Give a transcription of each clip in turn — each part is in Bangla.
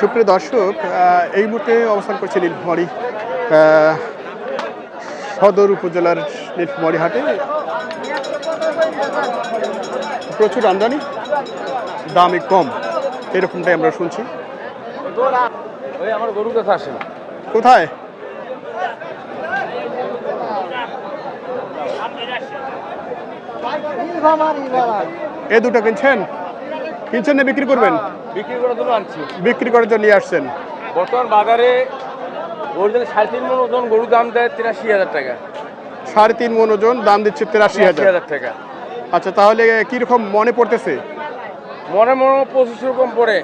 সুপ্রিয় দর্শক এই মুহূর্তে অবস্থান করছে নীলফামারী সদর উপজেলার নীলফামারী হাটে। প্রচুর আমদানি দামে কম, এরকমটাই আমরা শুনছি। কোথায়? এ দুটো কিনছেন? কিনছেন না বিক্রি করবেন? বিক্রি করার জন্য আনছি। বিক্রি করার জন্য নিয়ে আসছেন। বর্তমান বাজারে অরিজিনাল সাড়ে তিন মন ওজন গরুর দাম দেয় তিরাশি হাজার টাকা। সাড়ে তিন মন ওজন দাম দিচ্ছে তেরাশি হাজার। টাকা। আচ্ছা তাহলে কীরকম মনে পড়তেছে? মনে মনে পঁচিশশো কম পড়ে।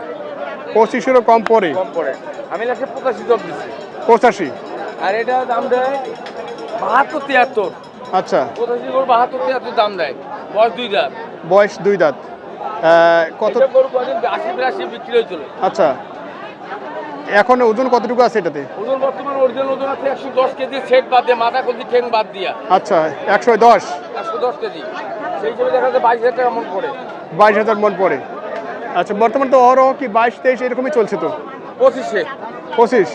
পঁচিশেরও কম পড়ে। কম পড়ে। আমি লাস্টে পঁচাশি জব দিচ্ছি পঁচাশি? আর এটা দাম দেয় বাহাত্তর তিয়াত্তর। আচ্ছা। পঁচাশি গরু বাহাত্তর তিয়াত্তর দাম দেয়। বয়স দুই দাম বয়স দুই দাঁত। কত আচ্ছা। এখন ওজন কতটুকু আছে এটাতে? ওজন বর্তমান অরিজিনাল ওজন আছে একশো দশ কেজি সেট বাদ দিয়ে মাথা কলজি ঠেং বাদ দিয়া। আচ্ছা একশো দশ? একশো দশ কেজি। সেই হিসেবে দেখা যাচ্ছে বাইশ হাজার টাকা মন পড়ে। বাইশ হাজার মন পড়ে। আচ্ছা বর্তমান তো অরও কি বাইশ তেইশ এরকমই চলছে তো? পঁচিশে। পঁচিশ।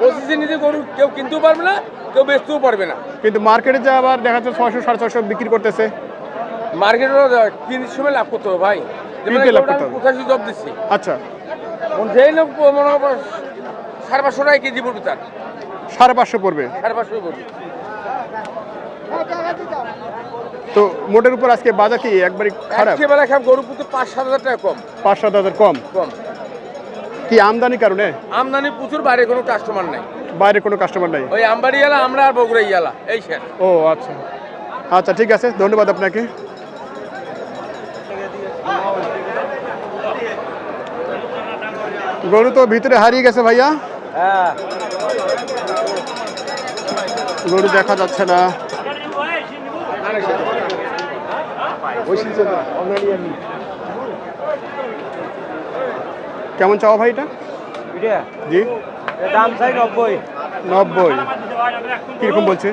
পঁচিশে নিজে গরু কেউ কিনতেও পারবে না কেউ বেচতেও পারবে না। কিন্তু মার্কেটে যা আবার দেখা যাচ্ছে ছয়শো সাড়ে ছয়শো বিক্রি করতেছে। মার্কেটেরও কিনতে সময় লাভ করতে হবে ভাই। পঁচাশি জব দিচ্ছি আচ্ছা। যেই লোক মনে করো সাড়ে পাঁচশো টাকা কেজি পড়বে তার। সাড়ে পাঁচশো পড়বে। সাড়ে পাঁচশো পড়বে। তো মোটের উপর আজকে বাজার কি একবারই খারাপ? একেবারে খাম গরু পুঁতে পাঁচ সাত হাজার টাকা কম। পাঁচ সাত হাজার কম? কম। কি আমদানি কারণে? আমদানি প্রচুর বাইরে কোনো কাস্টমার নাই। বাইরে কোনো কাস্টমার নাই? ওই আমবাড়ি এলা আমরা আর বগুড়া ইয়ালা এই স্যার ও আচ্ছা। আচ্ছা ঠিক আছে ধন্যবাদ আপনাকে। গরু তো ভিতরে হারিয়ে গেছে ভাইয়া। হ্যাঁ। গরু দেখা যাচ্ছে না। কেমন চাওয়া ভাই এটা? জি। দাম চাই নব্বই। নব্বই। কীরকম বলছে?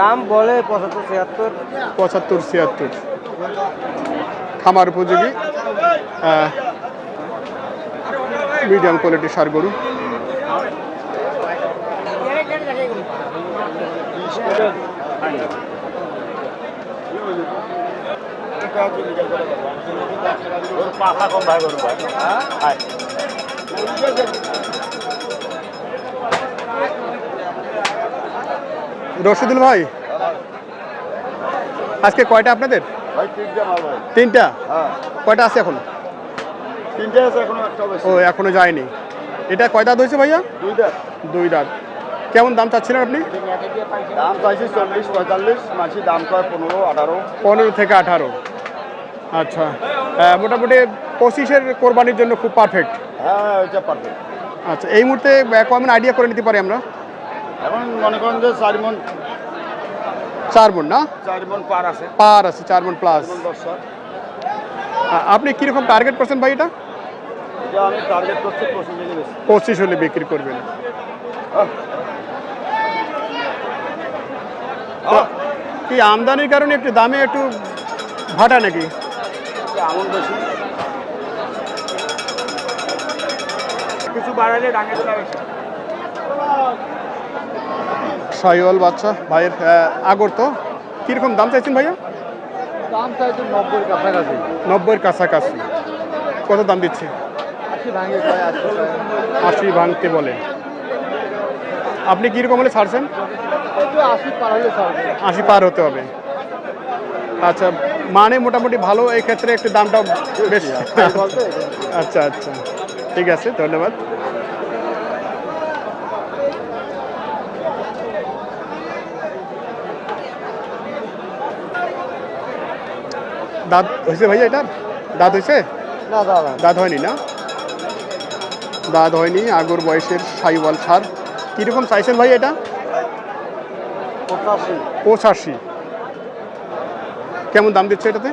দাম বলে পঁচাত্তর ছিয়াত্তর। পঁচাত্তর ছিয়াত্তর। খামার উপযোগী। মিডিয়াম কোয়ালিটির সার গরু। রশিদুল ভাই আজকে কয়টা আপনাদের? তিনটা? হ্যাঁ। কয়টা আছে এখন? তিনটে আছে এখনও একটা ও এখনও যায়নি। এটা কয় দাঁত হয়েছে ভাইয়া? দুইটা দুই দাঁত। কেমন দাম চাচ্ছিলেন আপনি? দাম চাইছি চল্লিশ পঁয়তাল্লিশ মাছি দাম কয় পনেরো আঠারো। পনেরো থেকে আঠারো। আচ্ছা। মোটামুটি পঁচিশের কোরবানির জন্য খুব পারফেক্ট হ্যাঁ পারবে আচ্ছা এই মুহূর্তে কমন আইডিয়া করে নিতে পারি আমরা? এখন মনে করেন যে চার মন চার মন না? চার মন পার আছে। পার আছে চার মন প্লাস। আপনি কীরকম টার্গেট করছেন ভাই এটা? পঁচিশ হলে বিক্রি করবেন। কি আমদানির কারণে একটু দামে একটু ভাটা নাকি? কিছু বাড়ালে ডাঙে সাইওয়াল বাচ্চা ভাইয়ের আগর তো। কীরকম দাম চাইছেন ভাইয়া? দাম চাইছে নব্বই কাছাকাছি। নব্বইয়ের কাছাকাছি। কত দাম দিচ্ছে? আশি ভাঙতে বলে। আপনি কীরকম হলে ছাড়ছেন? আশি পার আশি পার হতে হবে। আচ্ছা মানে মোটামুটি ভালো এই ক্ষেত্রে একটু দামটা বেশি আচ্ছা আচ্ছা। ঠিক আছে ধন্যবাদ। দাঁত হয়েছে ভাইয়া এটা? দাঁত হয়েছে? দাঁত হয়নি না? দাঁত হয়নি আগর বয়সের সাইওয়াল সার কীরকম চাইছেন ভাই এটা? পঁচাশি। কেমন দাম দিচ্ছে এটাতে?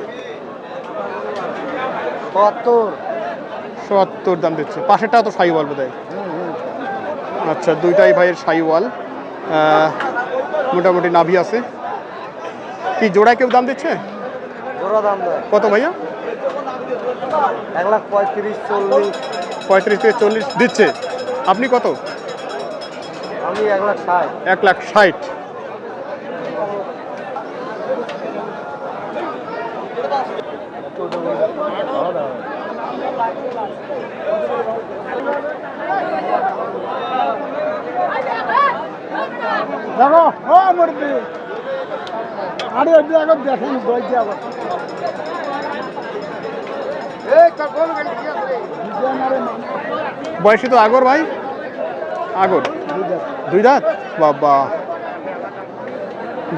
সত্তর। দাম দিচ্ছে। পাশেরটা তো সাইওয়াল বোধ আচ্ছা দুইটাই ভাইয়ের সাইওয়াল। মোটামুটি নাভি আছে। কি জোড়ায় কেউ দাম দিচ্ছে? কত ভাইয়া? এক লাখ পঁয়ত্রিশ চল্লিশ পঁয়ত্রিশ থেকে চল্লিশ দিচ্ছে। আপনি কত? আমি এক লাখ ষাট। এক লাখ ষাট দেখো ও মরবি আরে এখন দেখেন বইতে আবার। বয়সী তো আগর ভাই? আগর। দুই দাঁত? বাবা।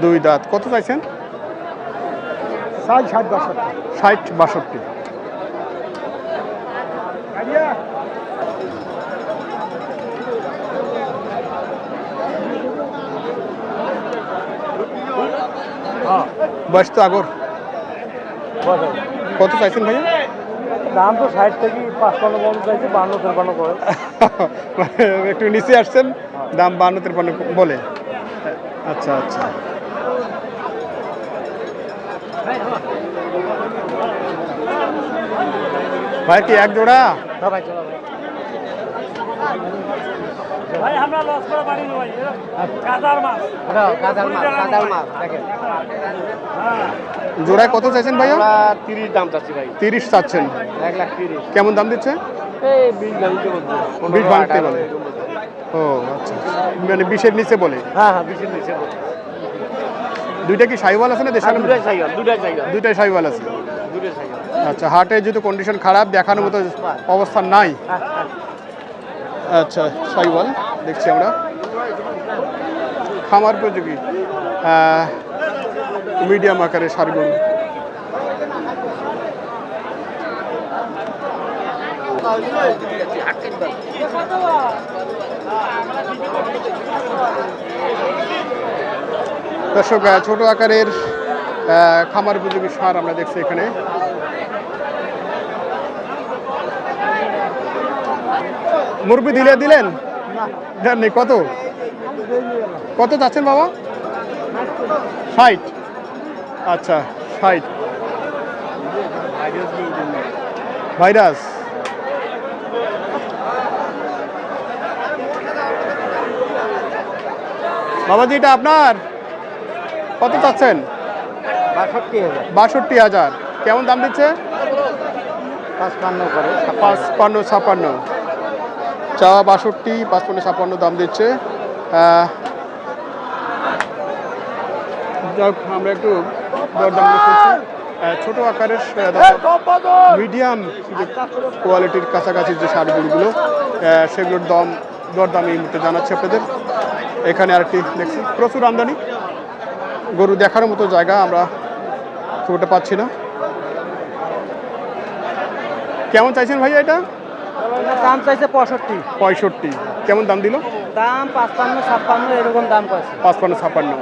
দুই দাঁত। কত চাইছেন? ষাট ষাট বছর ষাট বাষট্টি। বয়স তো আগর। কত চাইছেন ভাইয়া দাম তো ষাট থেকে পাঁচপান্ন বন্ধ চাইছে বান্ন তেরপান্ন করে। একটু নিচে আসছেন দাম বান্ন তিরপান্ন বলে। আচ্ছা আচ্ছা। ভাই কি এক জোড়া? চলো ভাই। ভাই আমরা লস করে পারি না ভাই। কাদার মাছ। কাদাল মাছ কাদাল মাছ। দেখেন। জোড়ায় কত চাইছেন ভাইয়া? আমরা তিরিশ দাম চাচ্ছি ভাই। তিরিশ চাচ্ছেন। এক লাখ তিরিশ। কেমন দাম দিচ্ছে? বিশ ভাঙতে বলে। ও আচ্ছা। মানে বিশের নিচে বলে? হ্যাঁ হ্যাঁ বিশের নিচে বলছে দুইটা কি সাইওয়াল আছে না দেশাল? দুটাই সাইকেল দুটাই সাইকেল দুইটাই সাইওয়াল আছে। সাইকেল আচ্ছা হাটের যেহেতু কন্ডিশন খারাপ দেখানোর মতো অবস্থা নাই। আচ্ছা সাইওয়াল দেখছি আমরা। খামার উপযোগী মিডিয়াম আকারের সারগুলো। দর্শক ছোট আকারের খামার উপযোগী সার আমরা দেখছি এখানে। মুরবি দিলে দিলেন? দেননি কত? কত যাচ্ছেন বাবা? ষাট। আচ্ছা ষাট। ভাইরাস। বাবাজি এটা আপনার? কত চাচ্ছেন? বাষট্টি হাজার। কেমন দাম দিচ্ছে? করে পাঁচপান্ন ছাপান্ন চাওয়া বাষট্টি পাঁচপান্ন ছাপান্ন দাম দিচ্ছে। যাক আমরা একটু দরদাম শুনছি ছোট আকারের মিডিয়াম যে কোয়ালিটির কাছাকাছি যে শাড়িগুলো সেগুলোর দাম দরদাম এই মুহূর্তে জানাচ্ছি আপনাদের। এখানে আরেকটি দেখছি প্রচুর আমদানি। গরু দেখার মতো জায়গা আমরা খুব একটা পাচ্ছি না। কেমন চাইছেন ভাইয়া এটা? দাম চাইছে পঁয়ষট্টি। পঁয়ষট্টি। কেমন দাম দিল? দাম পাঁচপান্ন ছাপ্পান্ন এরকম দাম পাঁচপান্ন ছাপান্ন